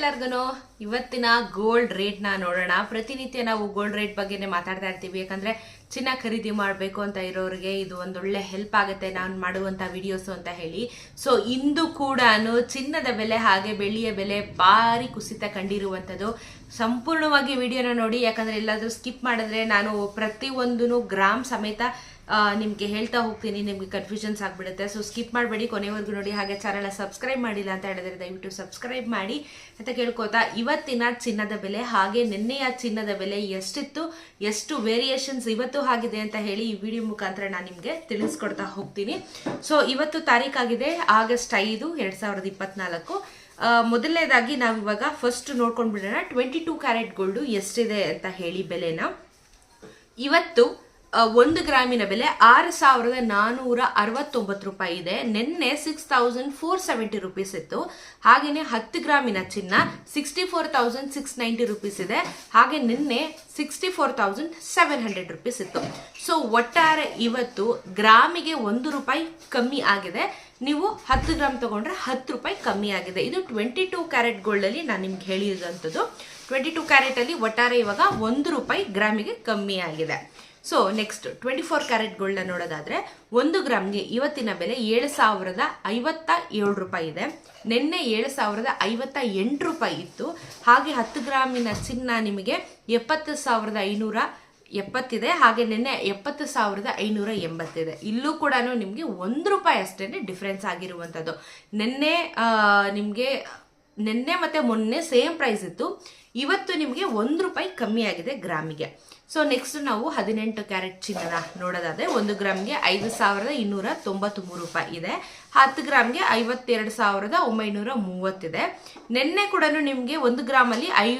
ಎಲ್ಲರಿಗೂ ಇವತ್ತಿನ ಗೋಲ್ಡ್ ರೇಟ್ನ ನೋಡೋಣ. ಪ್ರತಿನಿತ್ಯ ನಾವು ಗೋಲ್ಡ್ ರೇಟ್ ಬಗ್ಗೆನೇ ಮಾತಾಡ್ತಾ ಇರ್ತೀವಿ. ಯಾಕಂದ್ರೆ ಚಿನ್ನ ಖರೀದಿ ಮಾಡಬೇಕು ಅಂತ ಇರೋರಿಗೆ ಇದು ಒಂದೊಳ್ಳೆ ಹೆಲ್ಪ್ ಆಗುತ್ತೆ ನಾನು ಮಾಡುವಂಥ ವಿಡಿಯೋಸ್ ಅಂತ ಹೇಳಿ. ಸೊ ಇಂದು ಕೂಡ ಚಿನ್ನದ ಬೆಲೆ ಹಾಗೆ ಬೆಳ್ಳಿಯ ಬೆಲೆ ಭಾರಿ ಕುಸಿತ ಕಂಡಿರುವಂಥದ್ದು. ಸಂಪೂರ್ಣವಾಗಿ ವಿಡಿಯೋನ ನೋಡಿ. ಯಾಕಂದ್ರೆ ಎಲ್ಲಾದರೂ ಸ್ಕಿಪ್ ಮಾಡಿದ್ರೆ ನಾನು ಪ್ರತಿಯೊಂದೂ ಗ್ರಾಮ್ ಸಮೇತ ನಿಮಗೆ ಹೇಳ್ತಾ ಹೋಗ್ತೀನಿ, ನಿಮಗೆ ಕನ್ಫ್ಯೂಷನ್ಸ್ ಆಗಿಬಿಡುತ್ತೆ. ಸೊ ಸ್ಕಿಪ್ ಮಾಡಬೇಡಿ. ಕೊನೆವರೆಗೂ ನೋಡಿ ಹಾಗೆ ಚಾನಲ್ ಸಬ್ಸ್ಕ್ರೈಬ್ ಮಾಡಿಲ್ಲ ಅಂತ ಹೇಳಿದ್ರೆ ದಯವಿಟ್ಟು ಸಬ್ಸ್ಕ್ರೈಬ್ ಮಾಡಿ ಅಂತ ಕೇಳ್ಕೊತಾ ಇವತ್ತಿನ ಚಿನ್ನದ ಬೆಲೆ, ಹಾಗೆ ನಿನ್ನೆಯ ಚಿನ್ನದ ಬೆಲೆ ಎಷ್ಟಿತ್ತು, ಎಷ್ಟು ವೇರಿಯೇಷನ್ಸ್ ಇವತ್ತು ಆಗಿದೆ ಅಂತ ಹೇಳಿ ಈ ವಿಡಿಯೋ ಮುಖಾಂತರ ನಾನು ನಿಮಗೆ ತಿಳಿಸ್ಕೊಡ್ತಾ ಹೋಗ್ತೀನಿ. ಸೊ ಇವತ್ತು ತಾರೀಕಾಗಿದೆ ಆಗಸ್ಟ್ ಐದು, ಎರಡು ಸಾವಿರದ ಇಪ್ಪತ್ನಾಲ್ಕು. ಮೊದಲನೇದಾಗಿ ನಾವು ಇವಾಗ ಫಸ್ಟ್ ನೋಡ್ಕೊಂಡು ಬಿಡೋಣ ಟ್ವೆಂಟಿ ಟೂ ಕ್ಯಾರೆಟ್ ಗೋಲ್ಡು ಎಷ್ಟಿದೆ ಅಂತ ಹೇಳಿ ಬೆಲೆನ. ಇವತ್ತು ಒಂದು ಗ್ರಾಮಿನ ಬೆಲೆ ಆರು ಸಾವಿರದ ನಾನೂರ ಅರವತ್ತೊಂಬತ್ತು ರೂಪಾಯಿ ಇದೆ. ನಿನ್ನೆ six thousand four seventy rupees ಇತ್ತು. ಹಾಗೆಯೇ ಹತ್ತು ಗ್ರಾಮಿನ ಚಿನ್ನ sixty four thousand six ninety rupees ಇದೆ. ಹಾಗೆ ನಿನ್ನೆ sixty four thousand seven hundred rupees ಇತ್ತು. ಸೊ ಒಟ್ಟಾರೆ ಇವತ್ತು ಗ್ರಾಮಿಗೆ ಒಂದು ರೂಪಾಯಿ ಕಮ್ಮಿ ಆಗಿದೆ. ನೀವು ಹತ್ತು ಗ್ರಾಮ್ ತೊಗೊಂಡ್ರೆ ಹತ್ತು ರೂಪಾಯಿ ಕಮ್ಮಿ ಆಗಿದೆ. ಇದು ಟ್ವೆಂಟಿ ಟೂ ಕ್ಯಾರೆಟ್ ಗೋಲ್ಡಲ್ಲಿ ನಾನು ನಿಮ್ಗೆ ಹೇಳಿದಂಥದ್ದು ಟ್ವೆಂಟಿ ಟೂ ಕ್ಯಾರೆಟಲ್ಲಿ ಒಟ್ಟಾರೆ ಇವಾಗ ಒಂದು ರೂಪಾಯಿ ಗ್ರಾಮಿಗೆ ಕಮ್ಮಿ ಆಗಿದೆ. So next twenty four carat ಗೋಲ್ಡನ್ನ ನೋಡೋದಾದ್ರೆ, ಒಂದು ಗ್ರಾಮ್ಗೆ ಇವತ್ತಿನ ಬೆಲೆ ಏಳು ಸಾವಿರದ ಐವತ್ತ ಏಳು ರೂಪಾಯಿ ಇದೆ. ನಿನ್ನೆ ಏಳು ಸಾವಿರದ ಐವತ್ತ ಎಂಟು ರೂಪಾಯಿ ಇತ್ತು. ಹಾಗೆ ಹತ್ತು ಗ್ರಾಮಿನ ಚಿನ್ನ ನಿಮಗೆ ಎಪ್ಪತ್ತು ಸಾವಿರದ ಐನೂರ ಎಪ್ಪತ್ತಿದೆ, ಹಾಗೆ ನಿನ್ನೆ ಎಪ್ಪತ್ತು ಸಾವಿರದ ಐನೂರ ಎಂಬತ್ತಿದೆ. ಇಲ್ಲೂ ಕೂಡ ನಿಮಗೆ ಒಂದು ರೂಪಾಯಿ ಅಷ್ಟೇ ಡಿಫ್ರೆನ್ಸ್ ಆಗಿರುವಂಥದ್ದು ನಿನ್ನೆ ನಿಮಗೆ, ನಿನ್ನೆ ಮತ್ತು ಮೊನ್ನೆ ಸೇಮ್ ಪ್ರೈಸ್ ಇತ್ತು. ಇವತ್ತು ನಿಮಗೆ ಒಂದು ರೂಪಾಯಿ ಕಮ್ಮಿ ಆಗಿದೆ ಗ್ರಾಮಿಗೆ. ಸೊ ನೆಕ್ಸ್ಟ್ ನಾವು ಹದಿನೆಂಟು ಕ್ಯಾರೆಟ್ ಚಿನ್ನದ ನೋಡೋದಾದ್ರೆ ಒಂದು ಗ್ರಾಮ್ಗೆ ಐದು ಸಾವಿರದ ಇನ್ನೂರ ತೊಂಬತ್ಮೂರು ರೂಪಾಯಿ ಇದೆ. ಹತ್ತು ಗ್ರಾಮ್ಗೆ ಐವತ್ತೆರಡು ಸಾವಿರದ ಒಂಬೈನೂರ ಮೂವತ್ತಿದೆ. ನಿನ್ನೆ ಕೂಡ ನಿಮಗೆ ಒಂದು ಗ್ರಾಮಲ್ಲಿ ಐ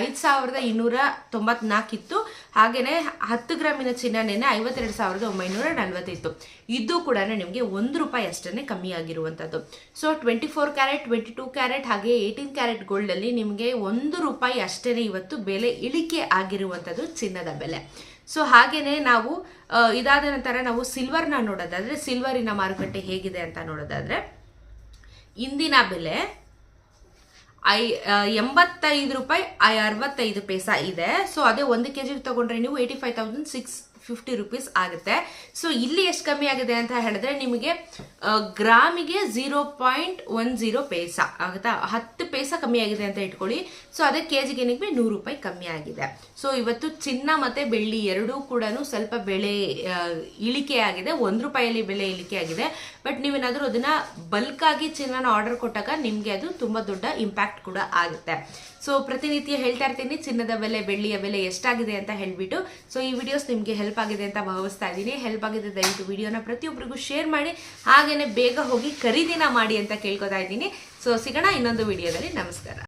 ಐದು ಸಾವಿರದ ಇನ್ನೂರ ತೊಂಬತ್ನಾಲ್ಕಿತ್ತು. ಹಾಗೆಯೇ ಹತ್ತು ಗ್ರಾಮಿನ ಚಿನ್ನ ನೆನ್ನೆ ಐವತ್ತೆರಡು ಸಾವಿರದ ಒಂಬೈನೂರ ನಲ್ವತ್ತಿತ್ತು ಇದು ಕೂಡ ನಿಮಗೆ ಒಂದು ರೂಪಾಯಿ ಅಷ್ಟೇ ಕಮ್ಮಿ ಆಗಿರುವಂಥದ್ದು so twenty four carat twenty two carat ಹಾಗೆ ಏಯ್ಟೀನ್ ಕ್ಯಾರೆಟ್ ಗೋಲ್ಡಲ್ಲಿ ನಿಮಗೆ ಒಂದು ರೂಪಾಯಿ ಅಷ್ಟೇ ಇವತ್ತು ಬೆಲೆ ಇಳಿಕೆ ಆಗಿರುವಂಥದ್ದು ಚಿನ್ನದ ಬೆಲೆ. ಸೊ ಹಾಗೇನೆ ನಾವು ಇದಾದ ನಂತರ ನಾವು ಸಿಲ್ವರ್ನ ನೋಡೋದಾದ್ರೆ ಸಿಲ್ವರಿನ ಮಾರುಕಟ್ಟೆ ಹೇಗಿದೆ ಅಂತ ನೋಡೋದಾದ್ರೆ, ಇಂದಿನ ಬೆಲೆ ಐ ಎಂಬತ್ತೈದು ರೂಪಾಯಿ ಐ ಅರವತ್ತೈದು ಪೈಸಾ ಇದೆ. ಸೊ ಅದೇ ಒಂದು ಕೆ ಜಿಗೆ ತಗೊಂಡ್ರೆ ನೀವು eighty five thousand six fifty rupees ಆಗುತ್ತೆ. ಸೊ ಇಲ್ಲಿ ಎಷ್ಟು ಕಮ್ಮಿ ಆಗಿದೆ ಅಂತ ಹೇಳಿದ್ರೆ ನಿಮಗೆ ಗ್ರಾಮಿಗೆ zero point one zero paisa ಆಗುತ್ತಾ? ಹತ್ತು ಪೈಸಾ ಕಮ್ಮಿ ಆಗಿದೆ ಅಂತ ಇಟ್ಕೊಳ್ಳಿ. ಸೊ ಅದೇ ಕೆ ಜಿಗೆ ನಿಮಗೆ ನೂರು ರೂಪಾಯಿ ಕಮ್ಮಿ ಆಗಿದೆ. ಸೊ ಇವತ್ತು ಚಿನ್ನ ಮತ್ತೆ ಬೆಳ್ಳಿ ಎರಡೂ ಕೂಡ ಸ್ವಲ್ಪ ಬೆಲೆ ಇಳಿಕೆ ಆಗಿದೆ. ಒಂದು ರೂಪಾಯಲ್ಲಿ ಬೆಲೆ ಇಳಿಕೆ ಆಗಿದೆ. ಬಟ್ ನೀವೇನಾದರೂ ಅದನ್ನ ಬಲ್ಕ್ ಆಗಿ ಚಿನ್ನನ ಆರ್ಡರ್ ಕೊಟ್ಟಾಗ ನಿಮಗೆ ಅದು ತುಂಬಾ ದೊಡ್ಡ ಇಂಪ್ಯಾಕ್ಟ್ ಕೂಡ ಆಗುತ್ತೆ. ಸೊ ಪ್ರತಿನಿತ್ಯ ಹೇಳ್ತಾ ಇರ್ತೀನಿ, ಚಿನ್ನದ ಬೆಲೆ, ಬೆಳ್ಳಿಯ ಬೆಲೆ ಎಷ್ಟಾಗಿದೆ ಅಂತ ಹೇಳ್ಬಿಟ್ಟು. ಸೊ ಈ ವಿಡಿಯೋಸ್ ನಿಮಗೆ ಹೆಲ್ಪ್ ಆಗಿದೆ ಅಂತ ಭಾವಿಸ್ತಾ ಇದ್ದೀನಿ. ಹೆಲ್ಪ್ ಆಗಿದೆ, ದಯವಿಟ್ಟು ವಿಡಿಯೋನ ಪ್ರತಿಯೊಬ್ಬರಿಗೂ ಶೇರ್ ಮಾಡಿ, ಹಾಗೇನೆ ಬೇಗ ಹೋಗಿ ಖರೀದಿನ ಮಾಡಿ ಅಂತ ಕೇಳ್ಕೊತಾ ಇದ್ದೀನಿ. ಸೊ ಸಿಗೋಣ ಇನ್ನೊಂದು ವಿಡಿಯೋದಲ್ಲಿ. ನಮಸ್ಕಾರ.